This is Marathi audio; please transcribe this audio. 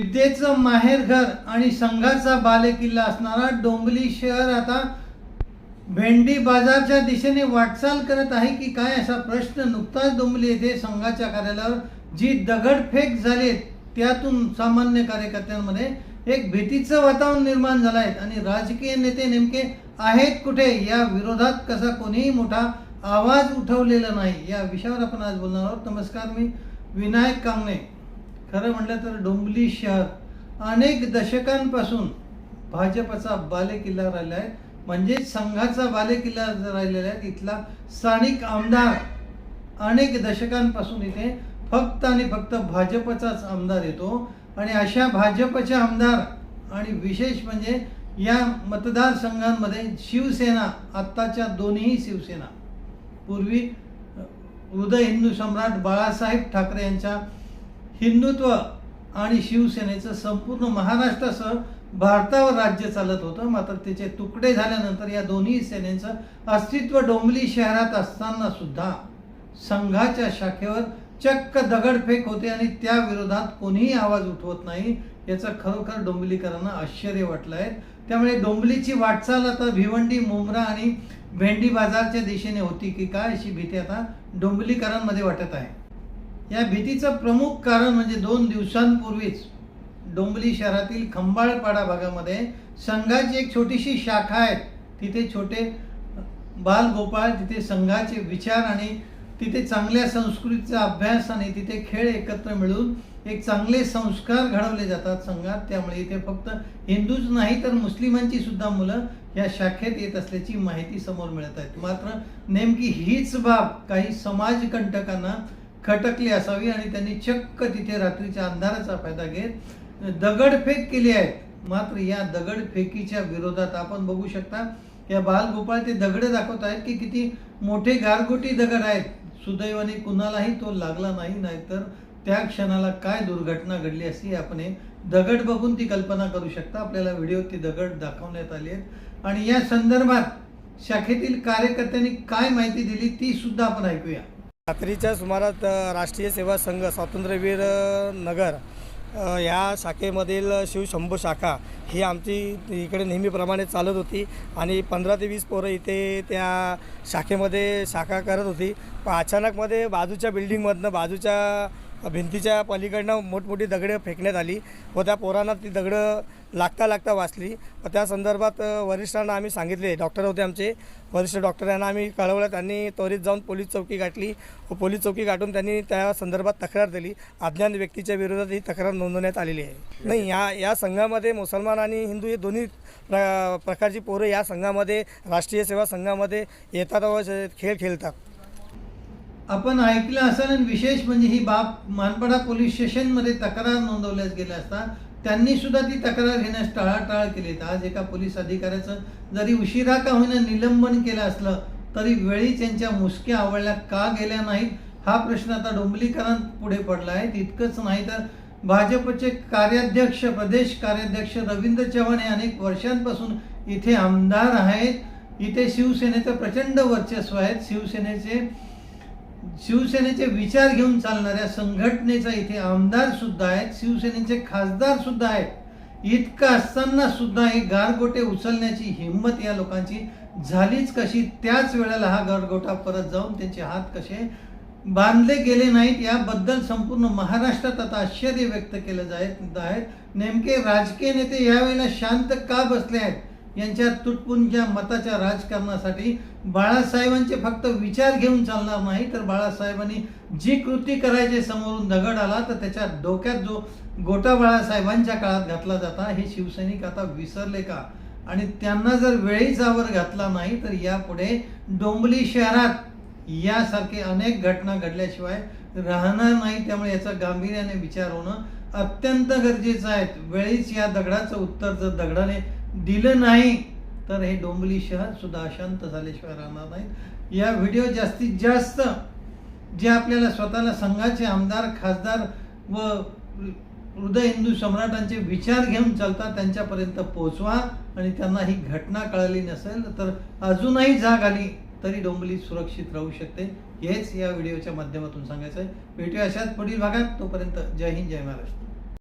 विद्येचं माहेरघर आणि संघाचा बालेकिल्ला असणारा डोंबली शहर आता भेंडी बाजारच्या दिशेने वाटचाल करत आहे की काय असा प्रश्न नुकताच डोंबली येथे संघाच्या कार्यालयावर जी दगडफेक झाली त्यातून सामान्य कार्यकर्त्यांमध्ये एक भीतीचं वातावरण निर्माण झालं आहे. आणि राजकीय नेते नेमके आहेत कुठे? या विरोधात कसा कोणीही मोठा आवाज उठवलेला नाही. या विषयावर आपण आज बोलणार आहोत. नमस्कार मी विनायक कांगणे खरं म्हटलं तर डोंबली शहर अनेक दशकांपासून भाजपचा बालेकिल्ला राहिला आहे म्हणजे संघाचा बालेकिल्ला राहिलेला आहे. इथला स्थानिक आमदार अनेक दशकांपासून इथे फक्त आणि फक्त भाजपचाच आमदार येतो. आणि अशा भाजपचे आमदार आणि विशेष म्हणजे या मतदारसंघांमध्ये शिवसेना आत्ताच्या दोन्ही शिवसेना. पूर्वी हृदय हिंदू सम्राट बाळासाहेब ठाकरे यांच्या हिंदुत्व आणि शिवसेनेचं संपूर्ण महाराष्ट्रासह भारतावर राज्य चालत होतं. मात्र त्याचे तुकडे झाल्यानंतर या दोन्ही सेनेचं अस्तित्व डोंबली शहरात असताना सुद्धा संघाच्या शाखेवर चक्क दगडफेक होते आणि त्या विरोधात कोणीही आवाज उठवत नाही याचं खरोखर डोंबिलीकरांना आश्चर्य वाटलं आहे त्यामुळे डोंबलीची वाटचाल आता भिवंडी मुंब्रा आणि भेंडी बाजारच्या दिशेने होती की काय अशी भीती आता डोंबिलीकरांमध्ये वाटत आहे. या भीतीचं प्रमुख कारण म्हणजे दोन दिवसांपूर्वीच डोंबली शहरातील खंबाळपाडा भागामध्ये संघाची एक छोटीशी शाखा आहे. तिथे छोटे बालगोपाळ तिथे संघाचे विचार आणि तिथे चांगल्या संस्कृतीचा अभ्यास आणि तिथे खेळ एकत्र मिळून एक चांगले संस्कार घडवले जातात संघात. त्यामुळे इथे फक्त हिंदूच नाही तर मुस्लिमांची सुद्धा मुलं या शाखेत येत असल्याची माहिती समोर मिळत आहेत मात्र नेमकी हीच बाब काही समाजकंटकांना खटकली असावी आणि त्यांनी चक्क तिथे रात्रीच्या अंधाराचा फायदा घेत दगडफेक केली आहे मात्र या दगडफेकीच्या विरोधात आपण बघू शकता या बालगोपाळ ते दगड दाखवत आहेत की किती मोठे गारगोटी दगड आहेत. सुदैवाने कुणालाही तो लागला नाही नाहीतर त्या क्षणाला काय दुर्घटना घडली असती आपण दगड बघून ती कल्पना करू शकता. आपल्याला व्हिडिओ ती दगड दाखवण्यात आली आहेत. आणि या संदर्भात शाखेतील कार्यकर्त्यांनी काय माहिती दिली ती सुद्धा आपण ऐकूया. रात्रीच्या सुमारात राष्ट्रीय सेवा संघ स्वातंत्र्यवीर नगर या शाखेमधील शिवशंभू शाखा ही आमची इकडे नेहमीप्रमाणे चालत होती आणि पंधरा ते वीस पोरं इथे त्या शाखेमध्ये शाखा करत होती. पण अचानकमध्ये बाजूच्या बिल्डिंगमधनं बाजूच्या भिंतीच्या पलीकडनं मोठमोठी दगडं फेकण्यात आली व त्या पोरांना ती दगडं लागता लागता वाचली. व त्या संदर्भात वरिष्ठांना आम्ही सांगितले. डॉक्टर होते आमचे. वरिष्ठ डॉक्टर यांना आम्ही कळवलं. त्यांनी त्वरित जाऊन पोलीस चौकी गाठली व पोलीस चौकी गाठून त्यांनी त्या संदर्भात तक्रार दिली. अज्ञात व्यक्तीच्या विरोधात ही तक्रार नोंदवण्यात आलेली आहे. नाही या या संघामध्ये मुसलमान आणि हिंदू हे दोन्ही प्र प्रकारची पोरं या संघामध्ये राष्ट्रीय सेवा संघामध्ये येतात व खेळ खेळतात. आपण ऐकलं असाल आणि विशेष म्हणजे ही बाब मानपाडा पोलीस स्टेशनमध्ये तक्रार नोंदवल्यास गेल्या असता त्यांनी सुद्धा ती तक्रार घेण्यास टाळाटाळ केली आज एका पोलीस अधिकाऱ्याचं जरी उशिरा का होईना निलंबन केलं असलं तरी वेळी त्यांच्या मुसक्या आवडल्या का गेल्या नाहीत हा प्रश्न आता डोंबलीकरांत पुढे पडला आहे तितकंच नाही तर भाजपचे कार्याध्यक्ष प्रदेश कार्याध्यक्ष रवींद्र चव्हाण हे अनेक वर्षांपासून इथे आमदार आहेत. इथे शिवसेनेचं प्रचंड वर्चस्व आहेत. शिवसेनेचे शिवसेनेचे विचार घेऊन चालणाऱ्या संघटनेचा इथे आमदार सुद्धा आहेत शिवसेनेचे खासदार सुद्धा आहेत. इतकं असताना सुद्धा हे गारगोटे उचलण्याची हिंमत या लोकांची झालीच कशी? त्याच वेळेला हा गारगोटा परत जाऊन त्यांचे हात कसे बांधले गेले नाहीत याबद्दल संपूर्ण महाराष्ट्रात आता आश्चर्य व्यक्त केलं जात आहेत. नेमके राजकीय नेते यावेळेला शांत का बसले आहेत? यांच्या तुटपुंज्या मताच्या राजकारणासाठी बाळासाहेबांचे फक्त विचार घेऊन चालणार नाही. तर बाळासाहेबांनी जी कृती करायची समोरून दगड आला तर त्याच्या डोक्यात जो गोटा बाळासाहेबांच्या काळात घातला जाता हे शिवसैनिक आता विसरले का? आणि त्यांना जर वेळीच आवर घातला नाही तर यापुढे डोंबली शहरात यासारखे अनेक घटना घडल्याशिवाय राहणार नाही. त्यामुळे याचा गांभीर्याने विचार होणं अत्यंत गरजेचं आहे. वेळीच या दगडाचं उत्तर जर दगडाने दिलं नाही तर हे डोंबली शहर सुद्धा अशांत झाल्याशिवाय राहणार नाही. या व्हिडिओ जास्तीत जास्त जे आपल्याला स्वतःला संघाचे आमदार खासदार व हृदय हिंदू सम्राटांचे विचार घेऊन चालतात त्यांच्यापर्यंत पोहोचवा आणि त्यांना ही घटना कळली नसेल तर अजूनही जाग आली तरी डोंबली सुरक्षित राहू शकते. हेच या व्हिडिओच्या माध्यमातून सांगायचं आहे भेटूया अशाच पुढील भागात. तोपर्यंत जय हिंद जय महाराष्ट्र.